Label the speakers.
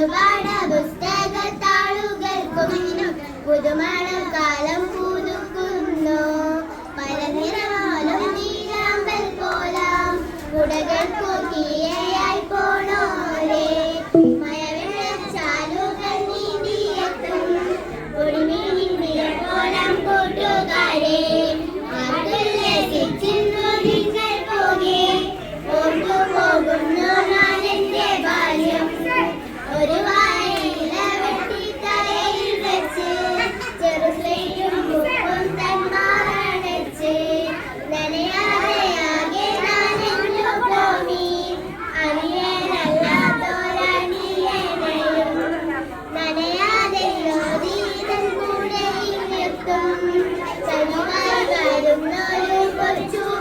Speaker 1: പുതുപാഠ പുസ്തകത്താളുകൾക്കും പുതുമണ കാലം തരുമായിരുന്നു കൊച്ചു